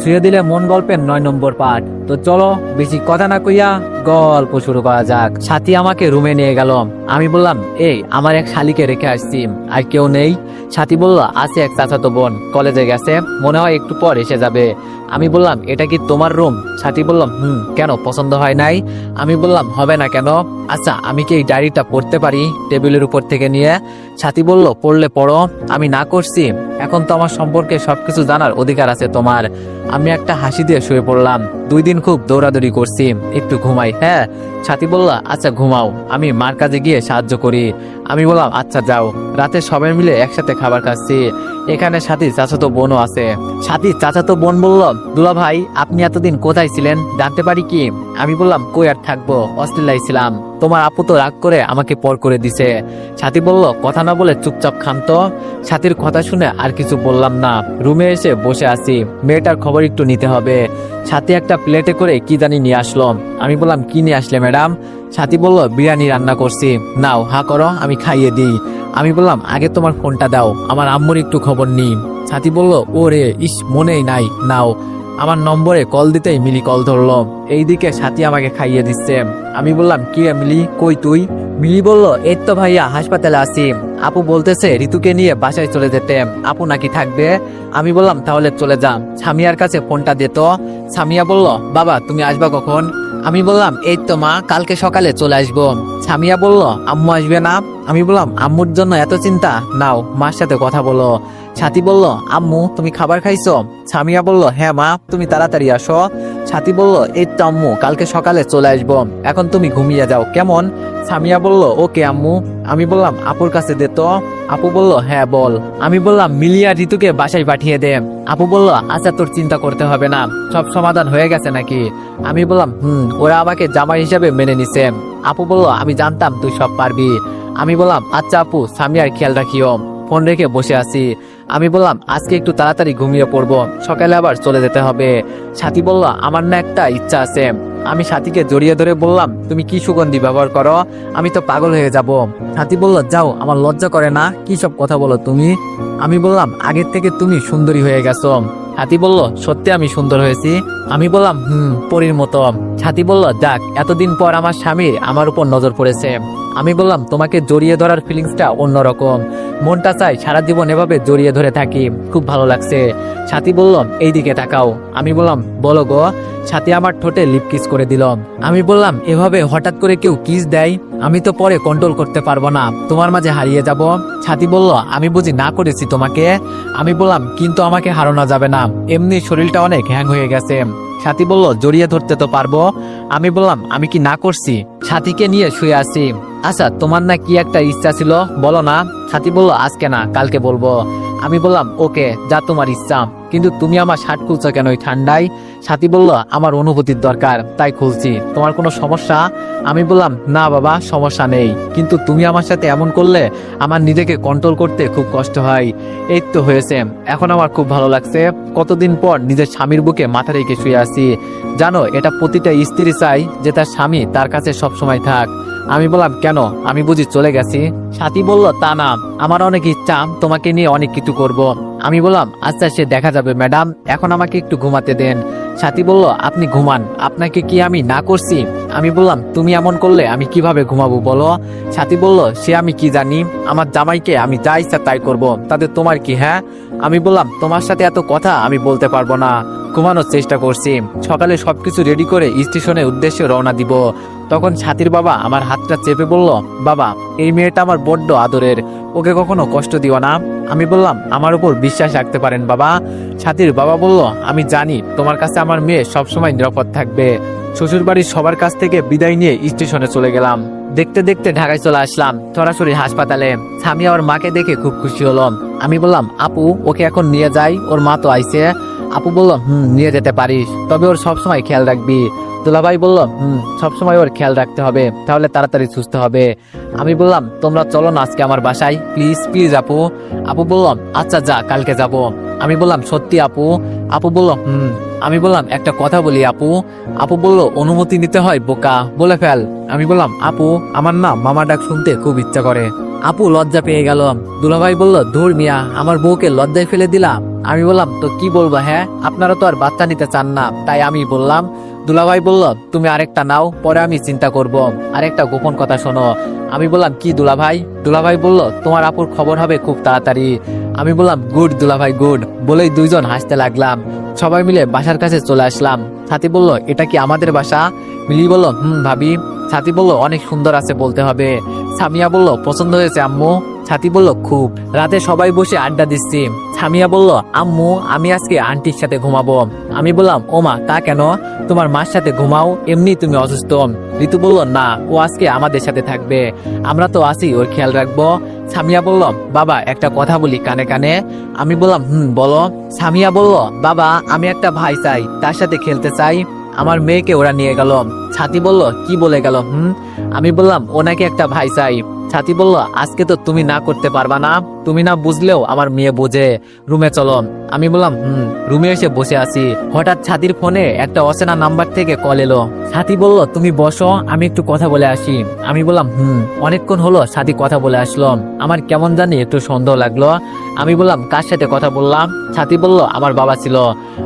ছুঁয়ে দিলে মন গল্পের নয় নম্বর পার্ট তো চলো, বেশি কথা না কইয়া গল্প শুরু করা যাক। সাথী আমাকে রুমে নিয়ে গেল। আমি বললাম, এই, আমার এক শালিকে রেখে আসছি। আর কেউ নেই? সাথী বলল, আছে এক চাচাতো বোন, কলেজে গেছে। মনে হয় একটু পর এসে যাবে। আমি বললাম, এটা কি তোমার রুম? সাথী বললাম হুম, কেন? পছন্দ হয় নাই? আমি বললাম, হবে না কেন? আচ্ছা আমি কি এই ডায়েরিটা পড়তে পারি টেবিলের উপর থেকে নিয়ে? সাথী বলল, পড়লে পড়ো। আমি না করছি। এখন তো আমার সম্পর্কে সবকিছু জানার অধিকার আছে তোমার। আমি একটা হাসি দিয়ে শুয়ে পড়লাম। দুই দিন খুব দৌড়াদৌড়ি করছি। একটু ঘুমাই। হ্যাঁ সাথী বললা আচ্ছা ঘুমাও। আমি মার কাজে গিয়ে সাহায্য করি। আমি বললাম আচ্ছা যাও। রাতে সবাই মিলে একসাথে খাবার খাচ্ছি। এখানে সাথী চাচাতো বোনও আছে। সাথী চাচাতো বোন বলল, দুলা ভাই, আপনি এতদিন কোথায় ছিলেন? জানতে পারি কি? আমি বললাম, কই আর থাকব? অস্ট্রেলিয়ায় ছিলাম। তোমার আপু তো রাগ করে আমাকে পর করে দিছে। সাথী বলল, কথা না বলে চুপচাপ খান্ত সাথীর কথা শুনে আর কিছু বললাম না। রুমে এসে বসে আছি। মেয়েটার খবর একটু নিতে হবে। সাথী একটা প্লেটে করে কি জানি নিয়ে আসলো। আমি বললাম, কি নিয়ে আসলে, ম্যাডাম? সাথী বলল, বিরিয়ানি রান্না করছি। নাও, হা করো, আমি খাইয়ে দিই। আমি বললাম, আগে তোমার ফোনটা দাও, আমার আম্মুর একটু খবর নিই। সাথী বলল ও রে ইস, মনেই নাই, নাও। আমার নম্বরে কল দিতেই মিলি কল ধরলো। এইদিকে সাথী আমাকে খাইয়ে দিচ্ছে। আমি বললাম, কি মিলি, কই তুই? মিলি বলল, এই তো ভাইয়া, হাসপাতালে আছি। আপু বলতেছে ঋতুকে নিয়ে বাসায় চলে যেতে। আপু নাকি থাকবে? আমি বললাম, তাহলে চলে যাম সামিয়ার কাছে ফোনটা দিত। সামিয়া বলল, বাবা, তুমি আসবা কখন? আমি বললাম, এই তো মা, কালকে সকালে চলে আসব। সামিয়া বলল, আম্মু আসবে না? আমি বললাম, আম্মুর জন্য এত চিন্তা, নাও মার সাথে কথা বলো। ছাতি বলল, আম্মু, তুমি খাবার খাইছো? সামিয়া বলল হ্যাঁ মা, তুমি তাড়াতাড়ি আসো। ছাতি বলল, এই তো আম্মু, কালকে সকালে চলে আসব। এখন তুমি ঘুমিয়ে যাও, কেমন? সামিয়া বলল, ওকে আম্মু। আমি বললাম, আপুর কাছে দে তো। আপু বলল হ্যাঁ বল। আমি বললাম, মিলিয়া ঋতুকে বাসায় পাঠিয়ে দে। আপু বলল আচ্ছা তোর চিন্তা করতে হবে না, সব সমাধান হয়ে গেছে নাকি? আমি বললাম, হুম, ওরা আমাকে জামাই হিসাবে মেনে নিছে। আপু বলল, আমি জানতাম তুই সব পারবি। আমি বললাম আচ্ছা আপু, সামিয়ার খেয়াল রাখিও, ফোন রেখে বসে আছি। আমি বললাম, আজকে একটু তাড়াতাড়ি ঘুমিয়ে পড়ব, সকালে আবার চলে যেতে হবে। সাথী বলল, আমার না একটা ইচ্ছা আছে। আমি সাথীকে জড়িয়ে ধরে বললাম, তুমি কি সুগন্ধি ব্যবহার করো? আমি তো পাগল হয়ে যাব। সাথী বলল, যাও, আমার লজ্জা করে না। কি সব কথা বলো তুমি? আমি বললাম, আগের থেকে তুমি সুন্দরী হয়ে গেছো। হাতি বলল, সত্যি আমি সুন্দর হয়েছি? আমি বললাম, হুম, পরীর মতো। ছাতি বলল, যাক, এতদিন পর আমার স্বামীর আমার উপর নজর পড়েছে। আমি বললাম, তোমাকে জড়িয়ে ধরার ফিলিংসটা অন্যরকম। মনটা চাই সারা জীবন এভাবে জড়িয়ে ধরে থাকি। খুব ভালো লাগছে। সাথী বলল এইদিকে তাকাও। আমি বললাম, বলো গো। সাথী আমার ঠোঁটে লিপ কিস করে দিল। আমি বললাম, এভাবে হঠাৎ করে কেউ কিস দেয়? আমি তো পরে কন্ট্রোল করতে পারব না। তোমার মাঝে হারিয়ে যাব? ছাতি বলল, আমি বুঝি না করেছি তোমাকে। আমি বললাম, কিন্তু আমাকে হারানো যাবে না। এমনি শরীরটা অনেক হ্যাং হয়ে গেছে। সাথী বলল, জড়িয়ে ধরতে তো পারব। আমি বললাম, আমি কি না করছি? সাথীকে নিয়ে শুয়ে আছি। আচ্ছা তোমার না কি একটা ইচ্ছা ছিল? বলো না। ছাতি বলল, আজকে না, কালকে বলব। আমি বললাম, ওকে, যা তোমার ইচ্ছা, কিন্তু তুমি আমার শার্ট খুলছো কেন ওই ঠান্ডায়? সাথী বলল, আমার অনুভূতির দরকার, তাই খুলছি। তোমার কোনো সমস্যা? আমি বললাম, না বাবা, সমস্যা নেই, কিন্তু তুমি আমার সাথে এমন করলে আমার নিজেকে কন্ট্রোল করতে খুব কষ্ট হয়। এই তো হয়েছে, এখন আমার খুব ভালো লাগছে। কতদিন পর নিজের স্বামীর বুকে মাথা রেখে শুয়ে আছি। জানো, এটা প্রতিটা স্ত্রী চাই যে তার স্বামী তার কাছে সব সময় থাক। আমি বললাম, কেন? আমি বুঝি চলে গেছি? সাথী বলল তা না আমার অনেক ইচ্ছা, তোমাকে নিয়ে অনেক কিছু করব। আমি বললাম আচ্ছা সে দেখা যাবে, ম্যাডাম, এখন আমাকে একটু ঘুমাতে দেন। সাথী বলল, আপনি ঘুমান, আপনাকে কি আমি না করছি? আমি বললাম, তুমি এমন করলে আমি কীভাবে ঘুমাবো বলো? সাথী বলল, সে আমি কি জানি, আমার জামাইকে আমি যা ইচ্ছা তাই করব, তাতে তোমার কি হ্যাঁ? আমি বললাম, তোমার সাথে এত কথা আমি বলতে পারব না, ঘুমানোর চেষ্টা করছি, সকালে সবকিছু রেডি করে স্টেশনের উদ্দেশ্যে রওনা দিব। তখন ছাতির বাবা আমার হাতটা চেপে বলল, বাবা, এই মেয়েটা আমার বড্ড আদরের, ওকে কখনো কষ্ট দিও না। আমি বললাম, আমার উপর বিশ্বাস রাখতে পারেন, বাবা। ছাতির বাবা বলল, আমি জানি তোমার কাছে আমার মেয়ে সবসময় নিরাপদ থাকবে। শ্বশুর বাড়ির সবার কাছ থেকে বিদায় নিয়ে স্টেশনে চলে গেলাম। দেখতে দেখতে ঢাকায় চলে আসলাম সরাসরি হাসপাতালে। স্বামী ওর মাকে দেখে খুব খুশি হলাম। আমি বললাম, আপু, ওকে এখন নিয়ে যাই, ওর মা তো আইছে। আপু বলল, হুম, নিয়ে যেতে পারিস, তবে ওর সবসময় খেয়াল রাখবি। দুলাভাই বলল, হুম, সবসময় ওর খেয়াল রাখতে হবে, তাহলে তাড়াতাড়ি সুস্থ হবে। আমি বললাম, তোমরা চলো না আজকে আমার বাসায় প্লিজ প্লিজ আপু। আপু বললাম আচ্ছা যা, কালকে যাব। আমি বললাম, সত্যি আপু? আপু বলল, হুম। আমি বললাম, একটা কথা বলি আপু। আপু বলল, অনুমতি নিতে হয়, বোকা, বলে ফেল। আমি বললাম, আপু, আমার না মামা ডাক শুনতে খুব ইচ্ছা করে। আপু লজ্জা পেয়ে গেল। দুলাভাই বলল, ধুর মিয়া, আমার বউকে লজ্জায় ফেলে দিলাম আমি বললাম, তো কি বলব হ্যাঁ? আপনারা তো আর বাচ্চা নিতে চান না। তাই আমি বললাম দুলাভাই বলল, তুমি আরেকটা নাও, পরে আমি চিন্তা করব। আরেকটা গোপন কথা শোনো। আমি বললাম, কি দুলাভাই? দুলাভাই বলল, তোমার আপুর খবর হবে খুব তাড়াতাড়ি। আমি বললাম, গুড দুলাভাই, গুড। বলেই দুইজন হাসতে লাগলাম। সবাই মিলে বাসার কাছে চলে আসলাম। সাথী বলল, এটা কি আমাদের বাসা? মিলি বলল, হুম, ভাবি। সাথী বলল, অনেক সুন্দর আছে বলতে হবে। সামিয়া বলল, পছন্দ হয়েছে, আম্মু। ছাতি বলল, খুব। রাতে সবাই বসে আড্ডা দিচ্ছি। সামিয়া বলল, আম্মু, আমি আজকে আন্টির সাথে ঘুমাবো। আমি বললাম ওমা তা কেন? তোমার মার সাথে ঘুমাও, এমনি তুমি অসুস্থ। ঋতু বলল, না, ও আজকে আমাদের সাথে থাকবে। আমরা তো আছি, ওর খেয়াল রাখব। সামিয়া বলল, বাবা, একটা কথা বলি কানে কানে। আমি বললাম, হুম, বলো। সামিয়া বলল, বাবা, আমি একটা ভাই চাই, তার সাথে খেলতে চাই। আমার মেয়েকে ওরা নিয়ে গেল। ছাতি বলল, কি বলে গেল, হুম? আমি বললাম ওনাকে একটা ভাই চাই। ছাতি বলল, আজকে তো তুমি না করতে পারবা না। তুমি না বুঝলেও আমার মেয়ে বোঝে। রুমে চলো। আমি বললাম, হুম। রুমে এসে বসে আছি। হঠাৎ ছাতির ফোনে একটা অচেনা নাম্বার থেকে কল এলো। সাথী বলল, তুমি বসো, আমি একটু কথা বলে আসি। আমি বললাম, হুম। অনেকক্ষণ হলো সাথী কথা বলে আসলো। আমার কেমন জানি একটু সন্দেহ লাগল। আমি বললাম, কার সাথে কথা বললাম? সাথী বলল, আমার বাবা ছিল।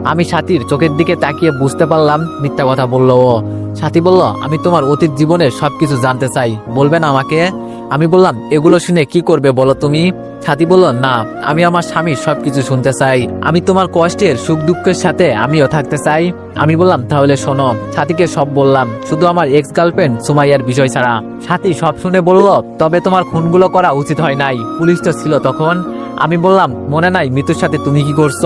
আমি সাথীর চোখের দিকে তাকিয়ে বুঝতে পারলাম, মিথ্যা কথা বলল ও। সাথী বলল, আমি তোমার অতীত জীবনের সবকিছু জানতে চাই। বলবেন আমাকে? আমি বললাম, এগুলো শুনে কি করবে বলো তুমি? সাথী বলল, না, আমি আমার স্বামীর সবকিছু শুনতে চাই। আমি তোমার কষ্টের, সুখ দুঃখের সাথে আমিও থাকতে চাই। আমি বললাম, তাহলে শোনো। সাথীকে সব বললাম, শুধু আমার এক্স গার্লফ্রেন্ড সুমাইয়ার বিষয় ছাড়া। সাথী সব শুনে বলল, তবে তোমার খুনগুলো করা উচিত হয় নাই। পুলিশ তো ছিল তখন। আমি বললাম, মনে নাই মৃত্যুর সাথে তুমি কি করছ?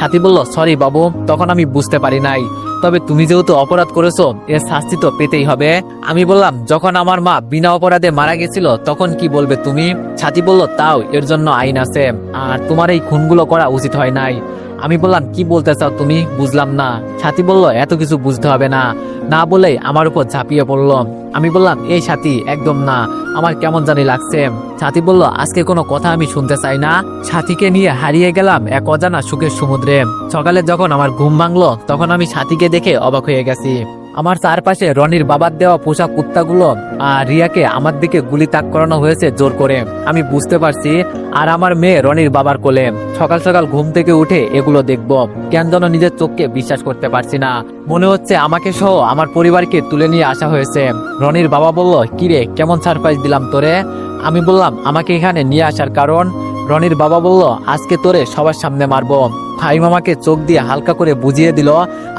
সাথী বলল, সরি বাবু, তখন আমি বুঝতে পারি নাই। তবে তুমি যেহেতু অপরাধ করেছ, এর শাস্তি তো পেতেই হবে। আমি বললাম, যখন আমার মা বিনা অপরাধে মারা গেছিল, তখন কি বলবে তুমি? ছাতি বলল, তাও, এর জন্য আইন আছে। আর তোমার এই খুনগুলো করা উচিত হয় নাই। আমি বললাম, কি বলতে চাও তুমি? বুঝলাম না। ছাতি বলল, এত কিছু বুঝতে হবে না। না বলে আমার উপর ঝাঁপিয়ে পড়ল। আমি বললাম, এই সাথী, একদম না। আমার কেমন জানি লাগছে। সাথী বলল, আজকে কোনো কথা আমি শুনতে চাই না। সাথীকে নিয়ে হারিয়ে গেলাম এক অজানা সুখের সমুদ্রে। সকালে যখন আমার ঘুম ভাঙলো, তখন আমি সাথীকে দেখে অবাক হয়ে গেছি। আমার চারপাশে রনির বাবার দেওয়া পোশাক কুত্তাগুলো আর রিয়াকে আমার দিকে গুলি তাক করানো হয়েছে জোর করে। আমি বুঝতে পারছি, আর আমার মেয়ে রনির বাবার কোলে। সকাল সকাল ঘুম থেকে উঠে এগুলো দেখব। কেন যেন নিজের চোখকে বিশ্বাস করতে পারছি না। মনে হচ্ছে আমাকে সহ আমার পরিবারকে তুলে নিয়ে আসা হয়েছে। রনির বাবা বলল, কিরে, কেমন সারপ্রাইজ দিলাম তোরে? আমি বললাম, আমাকে এখানে নিয়ে আসার কারণ? রনির বাবা বলল, আজকে তোরে সবার সামনে মারবো। ভাই মামাকে চোখ দিয়ে হালকা করে বুঝিয়ে দিল,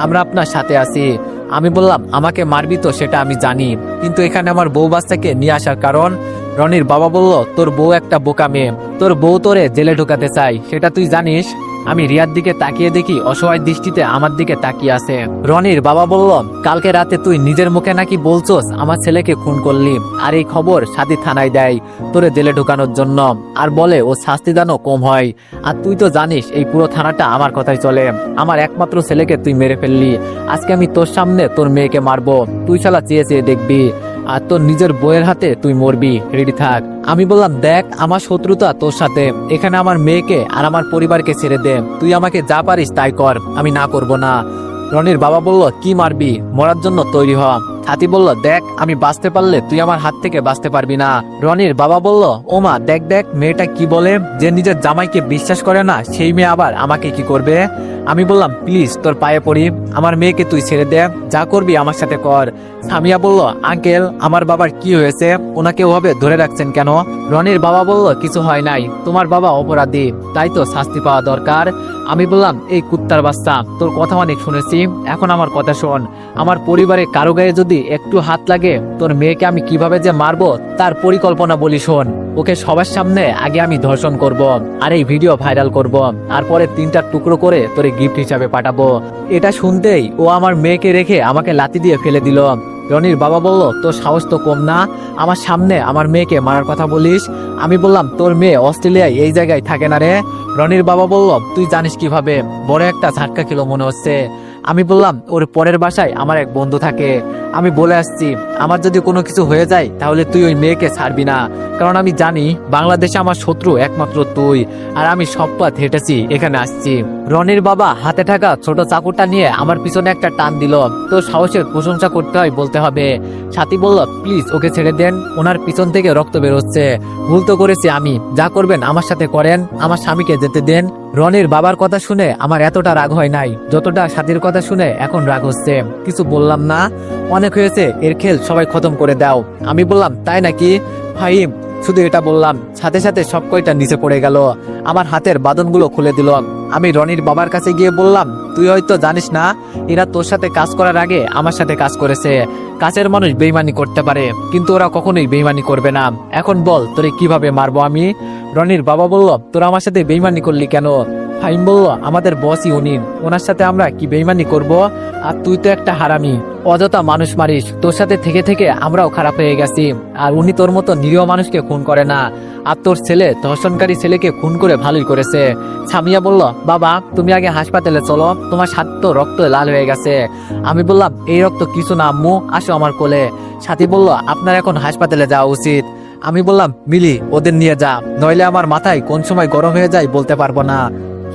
আমরা আপনার সাথে আছি। আমি বললাম, আমাকে মারবি তো, সেটা আমি জানি। কিন্তু এখানে আমার বউ বাচ্চাকে নিয়ে আসার কারণ, রনির বাবা বলল, তোর বউ একটা বোকা মেয়ে। তোর বউ তোরে জেলে ঢোকাতে চাই সেটা তুই জানিস? আমি রিয়ার দিকে তাকিয়ে দেখি অসহায় দৃষ্টিতে আমার দিকে তাকিয়ে আছে। রনির বাবা বলল, কালকে রাতে তুই নিজের মুখে নাকি বলছোস, আমার ছেলেকে খুন করলি। আর এই খবর সাথী থানায় দেয়, তোরে জেলে ঢুকানোর জন্য। আর বলে ও শাস্তি দানও কম হয়। আর তুই তো জানিস, এই পুরো থানাটা আমার কথাই চলে। আমার একমাত্র ছেলেকে তুই মেরে ফেললি। আজকে আমি তোর সামনে তোর মেয়েকে মারবো। তুই শালা চেয়ে চেয়ে দেখবি। আর তোর নিজের বইয়ের হাতে তুই মরবি। রেডি থাক। আমি বললাম, দেখ, আমার শত্রুতা তোর সাথে। এখানে আমার মেয়েকে আর আমার পরিবারকে ছেড়ে দে। তুই আমাকে যা পারিস তাই কর। আমি না করব না। রনির বাবা বলল, কি মারবি? মরার জন্য তৈরি হ। হাতি বলল, দেখ, আমি বাঁচতে পারলে তুই আমার হাত থেকে বাঁচতে পারবি না। রনির বাবা বলল ওমা দেখ দেখ, মেয়েটা কি বলে? যে নিজের জামাইকে বিশ্বাস করে না, সেই মেয়ে আবার আমাকে কি করবে? আমি বললাম, প্লিজ, তোর পায়ে পড়ি। আমার মেয়েকে তুই ছেড়ে দে। যা করবি আমার সাথে কর। সামিয়া বলল, আঙ্কেল, আমার বাবার কি হয়েছে? ওনাকে ওভাবে ধরে রাখছেন কেন? রনির বাবা বলল, কিছু হয় নাই। তোমার বাবা অপরাধী। তাই তো শাস্তি পাওয়া দরকার। আমি বললাম, এই কুত্তার বাচ্চা, তোর কথা অনেক শুনেছি। এখন আমার কথা শোন। আমার পরিবারে কারও গায়ে যদি একটু হাত লাগে, তোর মেয়েকে আমি কীভাবে যে মারবো, তার পরিকল্পনা বলি শোন। ওকে সবার সামনে আগে আমি ধর্ষণ করব, আর এই ভিডিও ভাইরাল করব। আর পরে তিনটা টুকরো করে তোরে গিফট হিসাবে পাঠাবো। এটা শুনতেই ও আমার মেয়েকে রেখে আমাকে লাতি দিয়ে ফেলে দিল। রনির বাবা বলল, তোর সাহস তো কম না। আমার সামনে আমার মেয়েকে মারার কথা বলিস। আমি বললাম, তোর মেয়ে অস্ট্রেলিয়ায় এই জায়গায় থাকে না রে। রনির বাবা বলল, তুই জানিস কীভাবে? বড় একটা ঝাটকা খেলো মনে হচ্ছে। আমি বললাম, ওর পরের বাসায় আমার এক বন্ধু থাকে। আমি বলে আসছি, আমার যদি কোনো কিছু হয়ে যায়, তাহলে তুই ওই মেয়েকে ছাড়বি না। কারণ আমি জানি, বাংলাদেশে আমার শত্রু একমাত্র তুই। আর আমি সব পথ হেঁটেছি, এখানে আসছি। রনির বাবা হাতে থাকা ছোট চাকুটা নিয়ে আমার পিছনে একটা টান দিল। তো সাহসের প্রশংসা করতে হয় বলতে হবে। সাথী বলল, প্লিজ, ওকে ছেড়ে দেন। ওনার পিছন থেকে রক্ত বেরোচ্ছে। ভুল তো করেছি আমি। যা করবেন আমার সাথে করেন। আমার স্বামীকে যেতে দেন। রনির বাবার কথা শুনে আমার এতটা রাগ হয় নাই। যতটা সাথীর কথা শুনে এখন রাগ হচ্ছে। কিছু বললাম না। অনেক হয়েছে, এর খেল সবাই খতম করে দাও। আমি বললাম, তাই নাকি? ফাহিম, শুধু এটা বললাম, সাথে সাথে সব কয়টা নিচে পড়ে গেল। আমার হাতের বাদনগুলো খুলে দিল আমি রনির বাবার কাছে গিয়ে বললাম, তুই হয়তো জানিস না, এরা তোর সাথে কাজ করার আগে আমার সাথে কাজ করেছে। কাছের মানুষ বেইমানি করতে পারে, কিন্তু ওরা কখনোই বেইমানি করবে না। এখন বল, তোরে কীভাবে মারবো আমি? রনির বাবা বলল, তোরা আমার সাথে বেইমানি করলি কেন? ফাইম বলল আমাদের বসই উনি ওনার সাথে আমরা কি বেইমানি করব? আর তুই তো একটা হারামি, অযথা মানুষ মারিস, তোর সাথে থেকে থেকে আমরাও খারাপ হয়ে গেছি। আর উনি তোর মতো নিরীহ মানুষকে খুন করে না। আর তোর ছেলে, ধর্ষণকারী ছেলেকে খুন করে ভালোই করেছে। সামিয়া বলল, বাবা, তুমি আগে হাসপাতালে চলো, তোমার তো রক্ত লাল হয়ে গেছে। আমি বললাম, এই রক্ত কিছু না, আম্মু, আসো আমার কোলে। সাথী বলল, আপনার এখন হাসপাতালে যাওয়া উচিত। আমি বললাম, মিলি, ওদের নিয়ে যা, নইলে আমার মাথায় কোন সময় গরম হয়ে যায় বলতে পারব না।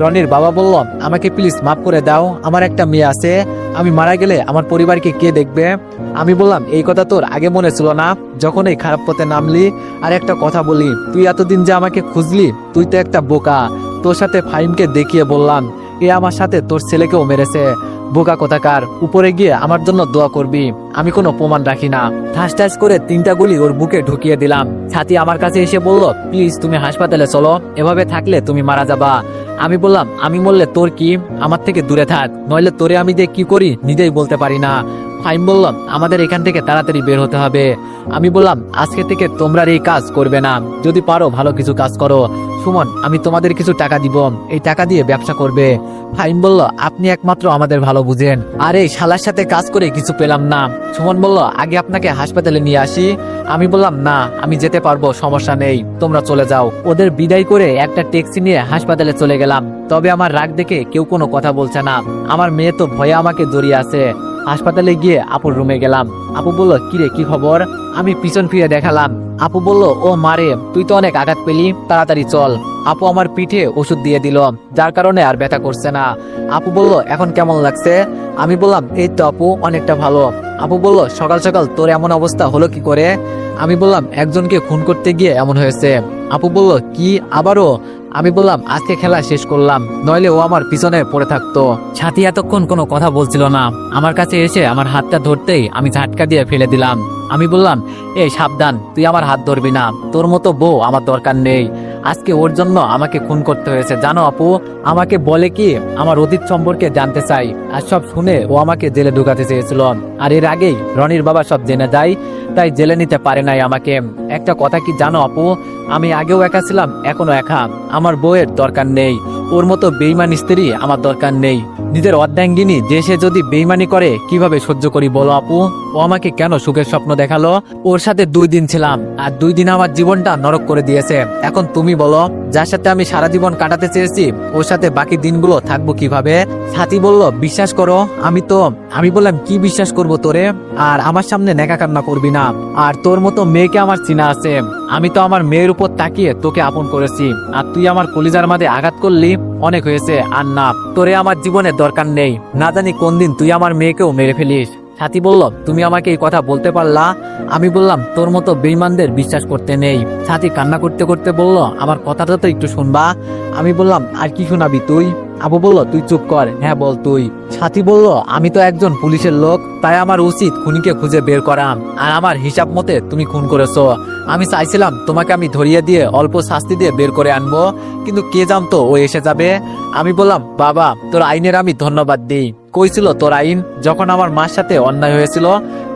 রনির বাবা বলল, আমাকে প্লিজ মাফ করে দাও, আমার একটা মেয়ে আছে, আমি মারা গেলে আমার পরিবারকে কে দেখবে? আমি বললাম, এই কথা তোর আগে মনে ছিল না, যখন এই খারাপ পথে নামলি, আর একটা কথা বলি, তুই এতদিন যে আমাকে খুঁজলি, তুই তো একটা বোকা। তোর সাথে ফাইমকে দেখিয়ে বললাম, এ আমার সাথে তোর ছেলেকেও মেরেছে। বোকা কোথাকার, উপরে গিয়ে আমার জন্য দোয়া করবি। আমি কোনো প্রমাণ রাখি না। ঠাস ঠাস করে তিনটা গুলি ওর বুকে ঢুকিয়ে দিলাম। ছাতি আমার কাছে এসে বলল, প্লিজ তুমি হাসপাতালে চলো। এভাবে থাকলে তুমি মারা যাবা। আমি বললাম, আমি বললে তোর কি? আমার থেকে দূরে থাক। নইলে তোরে আমি যে কি করি, নিজেই বলতে পারি না। ফাইম বললাম আমাদের এখান থেকে তাড়াতাড়ি বের হতে হবে। আমি বললাম, আজকে থেকে তোমরা এই কাজ করবে না। যদি পারো ভালো কিছু কাজ করো। সুমন, আমি তোমাদের কিছু টাকা দিব। এই টাকা দিয়ে ব্যবসা করবে। ফাইম বলল, আপনি একমাত্র আমাদের ভালো বুঝেন। আরে শালার সাথে কাজ করে কিছু পেলাম না। সুমন বলল, আগে আপনাকে হাসপাতালে নিয়ে আসি। আমি বললাম, না, আমি যেতে পারব, সমস্যা নেই, তোমরা চলে যাও। ওদের বিদায় করে একটা ট্যাক্সি নিয়ে হাসপাতালে চলে গেলাম। তবে আমার রাগ দেখে কেউ কোনো কথা বলছে না। আমার মেয়ে তো ভয়ে আমাকে জড়িয়ে আছে। হাসপাতালে গিয়ে আপুর রুমে গেলাম। আপু বলল, কিরে, কি খবর? আমি পিছন ফিরে দেখালাম। আপু বলল, ও মারে তুই তো অনেক আঘাত পেলি, তাড়াতাড়ি চল। আপু আমার পিঠে ওষুধ দিয়ে দিল, যার কারণে আর ব্যথা করছে না। আপু বলল, এখন কেমন লাগছে? আমি বললাম, এই তো আপু, অনেকটা ভালো। আপু বলল, সকাল সকাল তোর এমন অবস্থা হলো কি করে? আমি বললাম, একজনকে খুন করতে গিয়ে এমন হয়েছে। আপু বলল, কি? আবারও? আমি বললাম, আজকে খেলা শেষ করলাম। নইলে ও আমার পিছনে পড়ে থাকতো। ছাতি এতক্ষণ কোনো কথা বলছিল না। আমার কাছে এসে আমার হাতটা ধরতেই আমি ঝাটকা দিয়ে ফেলে দিলাম। আমি বললাম এই সাবধান, তুই আমার হাত ধরবি না। তোর মতো বউ আমার দরকার নেই। আজকে ওর জন্য আমাকে খুন করতে হয়েছে। জানো আপু, আমাকে বলে কি, আমার অতীত সম্পর্কে জানতে চাই। আর সব শুনে ও আমাকে জেলে ঢুকাতে চেয়েছিল। আর এর আগেই রনির বাবা সব জেনে যায়, তাই জেলে নিতে পারে নাই আমাকে। একটা কথা কি জানো আপু, আমি আগেও একা ছিলাম, এখনও একা। আমার বউয়ের দরকার নেই। ওর মতো বেইমান স্ত্রী আমার দরকার নেই। নিজের অর্ধাঙ্গিনী যে সে যদি বেইমানি করে, কীভাবে সহ্য করি বলো আপু? ও আমাকে কেন সুখের স্বপ্ন দেখাল? ওর সাথে দুই দিন ছিলাম, আর দুই দিন আমার জীবনটা নরক করে দিয়েছে। এখন তুমি বলো, যার সাথে আমি সারা জীবন কাটাতে চেয়েছি, ওর সাথে বাকি দিনগুলো থাকব কীভাবে? সাথী বলল, বিশ্বাস করো, আমি তো, আমি বললাম, কি বিশ্বাস করব তোরে? আর আমার সামনে নেকা কান্না করবি না। আর তোর মতো মেয়েকে আমার চিনা আছে। আমি তো আমার মেয়ের উপর তাকিয়ে তোকে আপন করেছি। আর তুই আমার কলিজার মাঝে আঘাত করলি, অনেক হয়েছে, আর না, তোরে আমার জীবনের দরকার নেই। না জানি কোন দিন তুই আমার মেয়েকেও মেরে ফেলিস। সাথী বলল, তুমি আমাকে এই কথা বলতে পারলা? আমি বললাম, তোর মতো বেইমানদের বিশ্বাস করতে নেই। সাথী কান্না করতে করতে বলল, আমার কথাটা তো একটু শুনবা। আমি বললাম, আর কি শোনাবি তুই? আবু বলল, তুই চুপ কর। হ্যাঁ বল তুই। সাথী বলল, আমি তো একজন পুলিশের লোক, তাই আমার উচিত খুনিকে খুঁজে বের করা। আর আমার হিসাব মতে তুমি খুন করেছ। আমি চাইছিলাম তোমাকে আমি ধরিয়ে দিয়ে অল্প শাস্তি দিয়ে বের করে আনব, কিন্তু কে জানতো ও এসে যাবে? আমি বললাম, বাবা, তোর আইনের আমি ধন্যবাদ দিই। কইছিল তোর আইন যখন আমার মার সাথে অন্যায় হয়েছিল।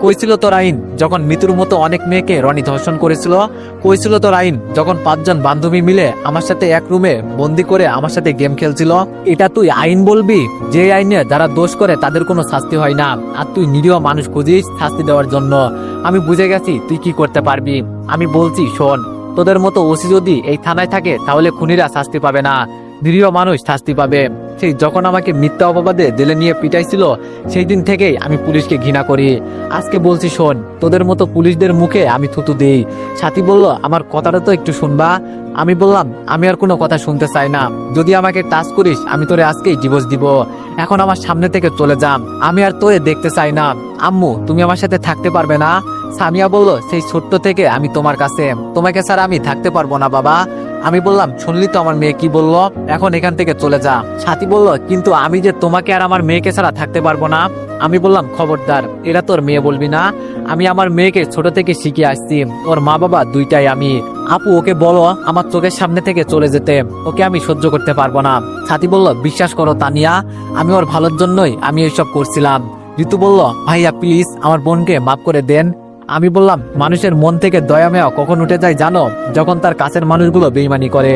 কইছিল তোর আইন যখন মৃত্যুর মতো অনেক মেয়েকে রনি ধর্ষণ করেছিল। কইছিল তোর আইন যখন পাঁচজন বান্ধবী মিলে আমার সাথে এক রুমে বন্দি করে আমার সাথে গেম খেলছিল। এটা তুই আইন বলবি? যে আইনে যারা দোষ করে তাদের কোনো শাস্তি হয় না। আর তুই নিরীহ মানুষ খুঁজিস শাস্তি দেওয়ার জন্য। আমি বুঝে গেছি তুই কি করতে পারবি। আমি বলছি, শোন, তোদের মতো ওসি যদি এই থানায় থাকে, তাহলে খুনিরা শাস্তি পাবে না। নিরীহ মানুষ শাস্তি পাবে। সেই যখন আমাকে মিথ্যা অপবাদে জেলে নিয়ে পিটাইছিল, সেই দিন থেকেই আমি পুলিশকে ঘৃণা করি। আজকে বলছি শোন, তোদের মতো পুলিশদের মুখে আমি থুতু দিই। সাথী বলল, আমার কথাটা তো একটু শুনবা। আমি বললাম, আমি আর কোনো কথা শুনতে চাই না। যদি আমাকে টাচ করিস, আমি তোরে আজকেই ডিভোর্স দিব। এখন আমার সামনে থেকে চলে যাম। আমি আর তোরে দেখতে চাই না। আম্মু, তুমি আমার সাথে থাকতে পারবে না? সামিয়া বলল, সেই ছোট্ট থেকে আমি তোমার কাছে। তোমাকে স্যার আমি থাকতে পারব না, বাবা। আমি বললাম, শুনলি তো আমার মেয়ে কি বলল? এখন এখান থেকে চলে যা। সাথী বলল, কিন্তু আমি যে তোমাকে আর আমার মেয়েকে ছাড়া থাকতে পারব না। আমি বললাম, খবরদার, এরা তোর মেয়ে বলবি না। আমি আমার মেয়েকে ছোট থেকে শিখে আসছি। ওর মা বাবা দুইটাই আমি। আপু, ওকে বলো, আমার চোখের সামনে থেকে চলে যেতে। ওকে আমি সহ্য করতে পারব না। সাথী বলল, বিশ্বাস করো, তানিয়া, আমি ওর ভালোর জন্যই আমি এইসব করছিলাম। ঋতু বলল, ভাইয়া প্লিজ আমার বোনকে মাফ করে দেন। আমি বললাম, মানুষের মন থেকে দয়া মেয়া কখন উঠে যায় জানো? যখন তার কাছের মানুষগুলো বেইমানি করে,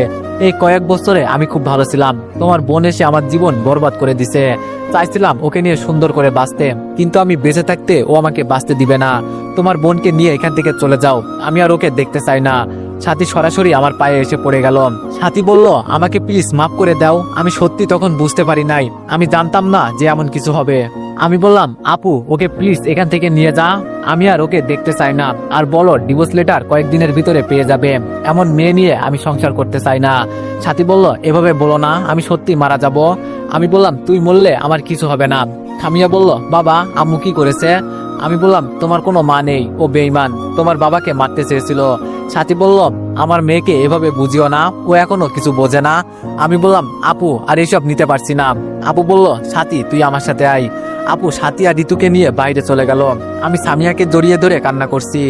এই কয়েক বছরে আমি খুব ভালো ছিলাম। তোমার বোন এসে আমার জীবন বরবাদ করে দিছে। চাইছিলাম ওকে নিয়ে সুন্দর করে বাঁচতে, কিন্তু আমি বেঁচে থাকতে ও আমাকে বাঁচতে দিবে না। তোমার বোনকে নিয়ে এখান থেকে চলে যাও। আমি আর ওকে দেখতে চাই না। সাথী সরাসরি আমার পায়ে এসে পড়ে গেল। সাথী বলল, আমাকে প্লিজ মাফ করে দাও। আমি সত্যি তখন বুঝতে পারি নাই। আমি জানতাম না যে এমন কিছু হবে। আমি বললাম, আপু, ওকে প্লিজ এখান থেকে নিয়ে যা। আমি আর ওকে দেখতে চাই না। আর বলো ডিভোর্স লেটার কয়েকদিনের ভিতরে পেয়ে যাবে। এমন মেয়ে নিয়ে আমি সংসার করতে চাই না। সাথী বলল, এভাবে বলো না, আমি সত্যি মারা যাব। আমি বললাম, তুই মরলে আমার কিছু হবে না। খামিয়া বলল, বাবা, আম্মু কি করেছে? আমি বললাম, তোমার কোনো মা নেই। ও বেইমান তোমার বাবাকে মারতে চেয়েছিল। সাথী বলল, আমার মেয়েকে এভাবে বুঝিও না, ও এখনও কিছু বোঝে না। আমি বললাম, আপু, আর এইসব নিতে পারছি না। আপু বলল সাথী তুই আমার সাথে আয়। আপু সাথী আর ঋতুকে নিয়ে বাইরে চলে গেল। আমি সামিয়াকে জড়িয়ে ধরে কান্না করছি।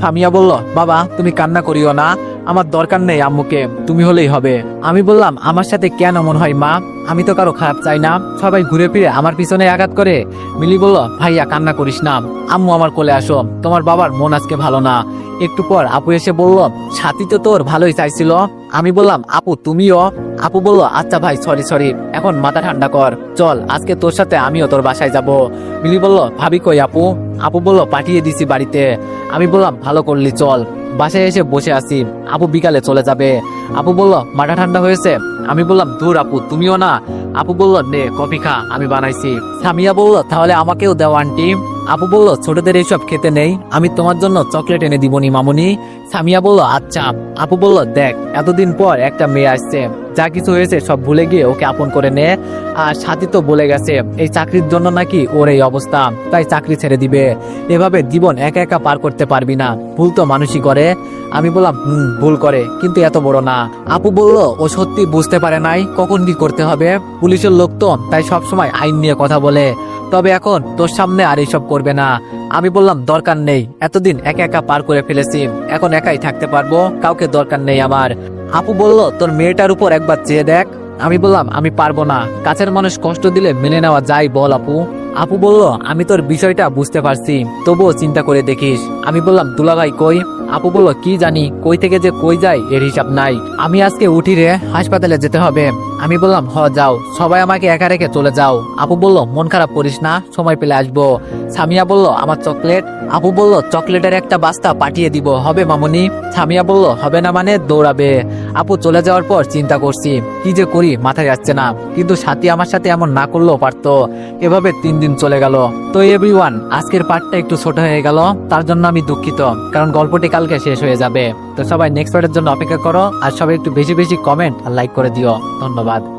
সামিয়া বলল, বাবা, তুমি কান্না করিও না। আমার দরকার নেই, আম্মুকে। তুমি হলেই হবে। আমি বললাম, আমার সাথে কেন মন হয়, মা? আমি তো কারও খারাপ চাই না। সবাই ঘুরে ফিরে আমার পিছনে আঘাত করে। মিলি বলল, ভাইয়া, কান্না করিস না। আম্মু আমার কোলে আসো। তোমার বাবার মন আজকে ভালো না। একটু পর আপু এসে বলল সাথী তো তোর ভালোই চাইছিল। আমি বললাম, আপু, তুমিও? আপু বলল আচ্ছা ভাই সরি সরি এখন মাথা ঠান্ডা কর। চল, আজকে তোর সাথে আমিও তোর বাসায় যাব। মিলি বলল, ভাবি কই আপু? আপু বলল, পাঠিয়ে দিছি বাড়িতে। আমি বললাম, ভালো করলি, চল। বাসায় এসে বসে আছি। আপু বিকালে চলে যাবে। আপু বলল, মাথা ঠান্ডা হয়েছে? আমি বললাম, দূর আপু, তুমিও না। আপু বলল, নে, কফি খা, আমি বানাইছি। সামিয়া বলল, তাহলে আমাকেও দেও, আন্টি। আপু বলল, ছোটদের এইসব খেতে নেই, আমি তোমার জন্য চকলেট এনে দিবনি, মামুনি। সামিয়া বলল আচ্ছা। আপু বলল, দেখ, এতদিন পর একটা মেয়ে আসছে। যা কিছু হয়েছে সব ভুলে গিয়ে ওকে আপন করে নে। আর সাথী তো বলে গেছে, এই চাকরির জন্য নাকি ওর এই অবস্থা, তাই চাকরি ছেড়ে দিবে। এভাবে জীবন একা একা পার করতে পারবি না। ভুল তো মানুষই করে। আমি বললাম, হুম, ভুল করে, কিন্তু এত বড় না। আপু বলল, ও সত্যি বুঝতে পারে নাই, কখন কি করতে হবে? পুলিশের লোক তো, তাই সবসময় আইন নিয়ে কথা বলে। তবে এখন তোর সামনে আর এইসব করবে না। আমি বললাম, দরকার নেই, এতদিন একা একা পার করে ফেলেছি, এখন একাই থাকতে পারব, কাউকে দরকার নেই আমার। আপু বলল, তোর মেয়েটার উপর একবার চেয়ে দেখ। আমি বললাম, আমি পারব না। কাছের মানুষ কষ্ট দিলে মেনে নেওয়া যায়, বল আপু। আপু বলল, আমি তোর বিষয়টা বুঝতে পারছি, তবুও চিন্তা করে দেখিস। আমি বললাম, দুলাভাই কই? আপু বলল, কি জানি, কই থেকে যে কই যায়, এর হিসাব নাই। আমি আজকে উঠি রে, হাসপাতালে যেতে হবে। আমি বললাম, হ, যাও। সবাই আমাকে একা রেখে চলে যাও। আপু বলল, মন খারাপ করিস না, সময় পেলে আসব। সামিয়া বলল, আমার চকলেট? আপু বলল, চকলেটের একটা বাস্তা পাঠিয়ে দিব, হবে মামুনি? সামিয়া বলল, হবে না মানে দৌড়াবে। আপু চলে যাওয়ার পর চিন্তা করছি, কি যে করি, মাথায় আসছে না। কিন্তু সাথী আমার সাথে এমন না করলেও পারতো। এভাবে তিন দিন চলে গেল। তো এভরিওয়ান আজকের পার্টটা একটু ছোট হয়ে গেল। তার জন্য আমি দুঃখিত, কারণ গল্পটি কালকে শেষ হয়ে যাবে। তো সবাই নেক্সট পার্টের জন্য অপেক্ষা করো, আর সবাই একটু বেশি বেশি কমেন্ট আর লাইক করে দিও। ধন্যবাদ। धन्यवाद।